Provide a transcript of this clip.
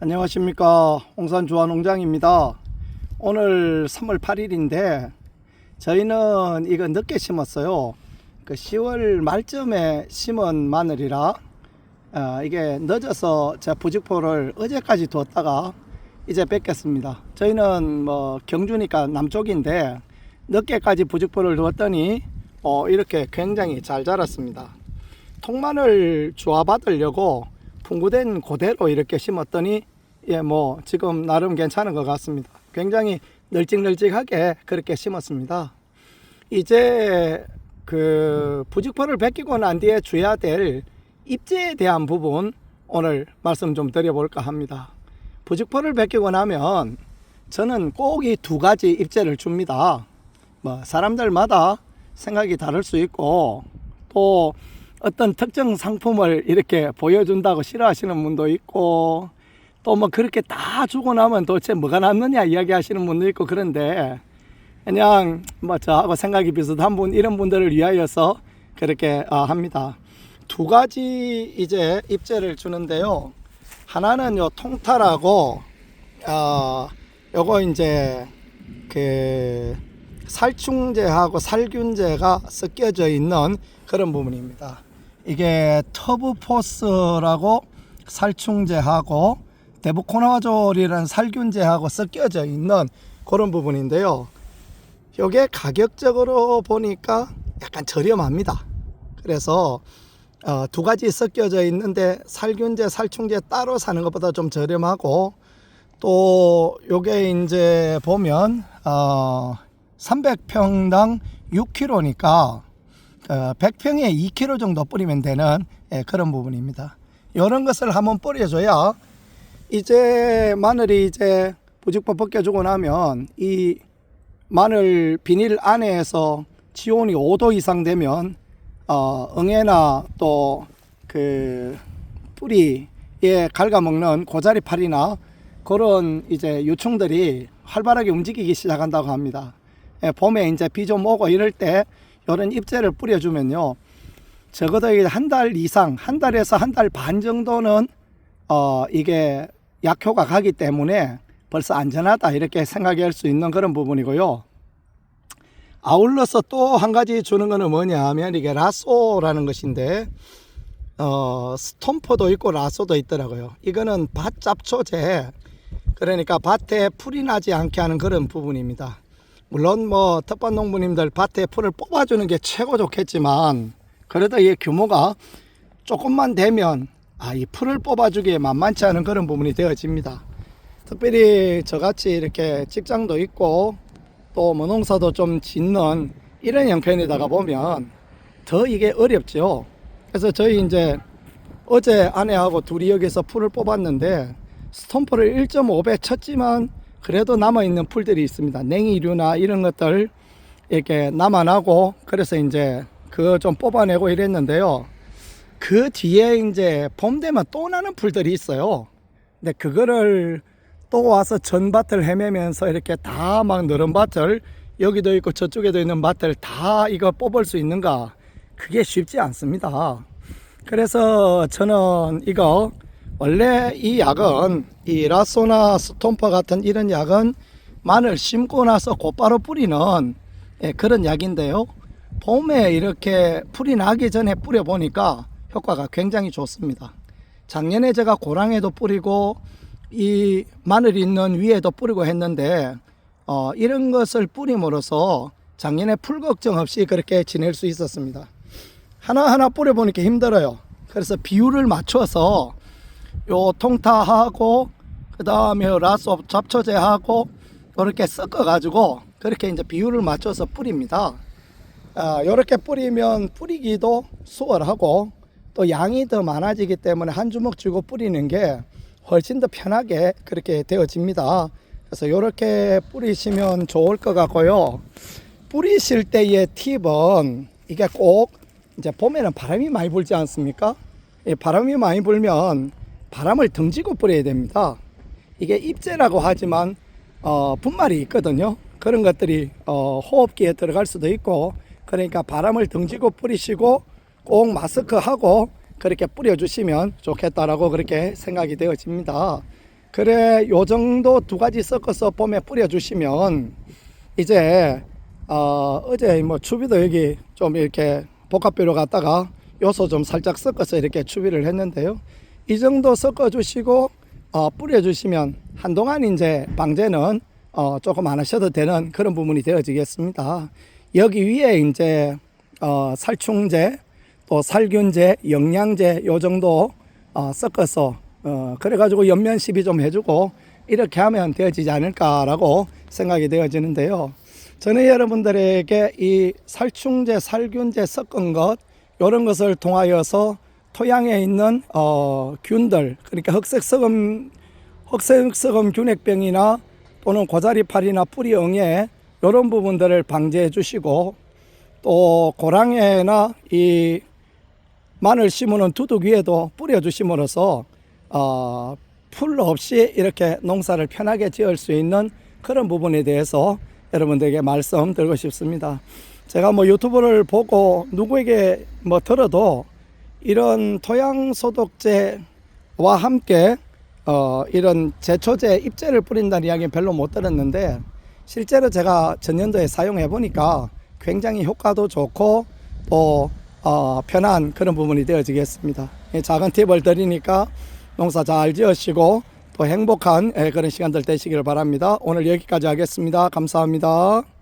안녕하십니까. 홍산주화농장입니다. 오늘 3월 8일인데 저희는 이거 늦게 심었어요. 그 10월 말쯤에 심은 마늘이라 어, 이게 늦어서 제가 부직포를 어제까지 뒀다가 이제 뺏겼습니다. 저희는 뭐 경주니까 남쪽인데 늦게까지 부직포를 두었더니 어, 이렇게 굉장히 잘 자랐습니다. 통마늘 주화받으려고 풍구된 그대로 이렇게 심었더니 예 뭐 지금 나름 괜찮은 것 같습니다. 굉장히 널찍널찍하게 그렇게 심었습니다. 이제 그 부직포를 베끼고 난 뒤에 줘야 될 입제에 대한 부분 오늘 말씀 좀 드려볼까 합니다. 부직포를 베끼고 나면 저는 꼭 이 두 가지 입제를 줍니다. 뭐 사람들마다 생각이 다를 수 있고 또 어떤 특정 상품을 이렇게 보여준다고 싫어하시는 분도 있고 또 뭐 그렇게 다 주고 나면 도대체 뭐가 남느냐 이야기하시는 분도 있고 그런데 그냥 뭐 저하고 생각이 비슷한 분 이런 분들을 위하여서 그렇게 아, 합니다. 두 가지 이제 입제를 주는데요. 하나는 요 통탈하고 어 요거 이제 그 살충제하고 살균제가 섞여져 있는 그런 부분입니다. 이게 터브 포스라고 살충제하고 데부코나졸이라는 살균제하고 섞여져 있는 그런 부분인데요. 이게 가격적으로 보니까 약간 저렴합니다. 그래서 어, 두 가지 섞여져 있는데 살균제, 살충제 따로 사는 것보다 좀 저렴하고 또 요게 이제 보면 어, 300평당 6kg니까 어, 100평에 2kg 정도 뿌리면 되는 예, 그런 부분입니다. 이런 것을 한번 뿌려줘야 이제 마늘이 이제 부직포 벗겨주고 나면 이 마늘 비닐 안에서 지온이 5도 이상 되면 어, 응애나 또 그 뿌리에 갉아먹는 고자리 팔이나 그런 이제 유충들이 활발하게 움직이기 시작한다고 합니다. 예, 봄에 이제 비 좀 오고 이럴 때 이런 잎제를 뿌려주면요. 적어도 한달 이상, 한 달에서 한 달 반 정도는 어, 이게 약효가 가기 때문에 벌써 안전하다 이렇게 생각할 수 있는 그런 부분이고요. 아울러서 또 한 가지 주는 거는 뭐냐 하면 이게 라쏘라는 것인데 어, 스톰퍼도 있고 라쏘도 있더라고요. 이거는 밭 잡초제 그러니까 밭에 풀이 나지 않게 하는 그런 부분입니다. 물론 뭐 텃밭 농부님들 밭에 풀을 뽑아주는 게 최고 좋겠지만 그래도 이 규모가 조금만 되면 아, 이 풀을 뽑아주기에 만만치 않은 그런 부분이 되어집니다. 특별히 저같이 이렇게 직장도 있고 또 뭐 농사도 좀 짓는 이런 형편에다가 보면 더 이게 어렵죠. 그래서 저희 이제 어제 아내하고 둘이 여기서 풀을 뽑았는데 스톰프를 1.5배 쳤지만 그래도 남아있는 풀들이 있습니다. 냉이류나 이런 것들 이렇게 남아나고 그래서 이제 그거 좀 뽑아내고 이랬는데요. 그 뒤에 이제 봄 되면 또 나는 풀들이 있어요. 근데 그거를 또 와서 전밭을 헤매면서 이렇게 다막 늘은 밭을 여기도 있고 저쪽에도 있는 밭을 다 이거 뽑을 수 있는가? 그게 쉽지 않습니다. 그래서 저는 이거 원래 이 약은 이 라소나 스톰퍼 같은 이런 약은 마늘 심고 나서 곧바로 뿌리는 예, 그런 약인데요. 봄에 이렇게 풀이 나기 전에 뿌려 보니까 효과가 굉장히 좋습니다. 작년에 제가 고랑에도 뿌리고 이 마늘 있는 위에도 뿌리고 했는데 어, 이런 것을 뿌림으로써 작년에 풀 걱정 없이 그렇게 지낼 수 있었습니다. 하나하나 뿌려보니까 힘들어요. 그래서 비율을 맞춰서 요 통타하고 그 다음에 라소 잡초제하고 이렇게 섞어 가지고 그렇게 이제 비율을 맞춰서 뿌립니다. 아, 이렇게 뿌리면 뿌리기도 수월하고 또 양이 더 많아지기 때문에 한 주먹 쥐고 뿌리는 게 훨씬 더 편하게 그렇게 되어집니다. 그래서 이렇게 뿌리시면 좋을 것 같고요. 뿌리실 때의 팁은 이게 꼭 이제 봄에는 바람이 많이 불지 않습니까? 이 바람이 많이 불면 바람을 등지고 뿌려야 됩니다. 이게 입제라고 하지만 어, 분말이 있거든요. 그런 것들이 어, 호흡기에 들어갈 수도 있고 그러니까 바람을 등지고 뿌리시고 꼭 마스크하고 그렇게 뿌려주시면 좋겠다라고 그렇게 생각이 되어집니다. 그래 요 정도 두 가지 섞어서 봄에 뿌려주시면 이제 어, 어제 뭐 추비도 여기 좀 이렇게 복합비로 갖다가 요소 좀 살짝 섞어서 이렇게 추비를 했는데요. 이 정도 섞어 주시고 어, 뿌려 주시면 한동안 이제 방제는 어, 조금 안 하셔도 되는 그런 부분이 되어지겠습니다. 여기 위에 이제 어, 살충제 또 살균제, 영양제 요 정도 어, 섞어서 어, 그래가지고 연면 시비 좀 해주고 이렇게 하면 되어지지 않을까라고 생각이 되어지는데요. 저는 여러분들에게 이 살충제, 살균제 섞은 것 이런 것을 통하여서 토양에 있는 어, 균들 그러니까 흑색썩음 흑색썩음 균핵병이나 또는 고자리팔이나 뿌리응애 이런 부분들을 방지해 주시고 또 고랑에나 이 마늘 심으는 두둑 위에도 뿌려 주심으로써 어, 풀 없이 이렇게 농사를 편하게 지을 수 있는 그런 부분에 대해서 여러분들에게 말씀드리고 싶습니다. 제가 뭐 유튜브를 보고 누구에게 뭐 들어도 이런 토양 소독제와 함께 어, 이런 제초제 입제를 뿌린다는 이야기는 별로 못 들었는데 실제로 제가 전년도에 사용해 보니까 굉장히 효과도 좋고 또 어, 편한 그런 부분이 되어지겠습니다. 이 작은 팁을 드리니까 농사 잘 지으시고 또 행복한 예, 그런 시간들 되시기를 바랍니다. 오늘 여기까지 하겠습니다. 감사합니다.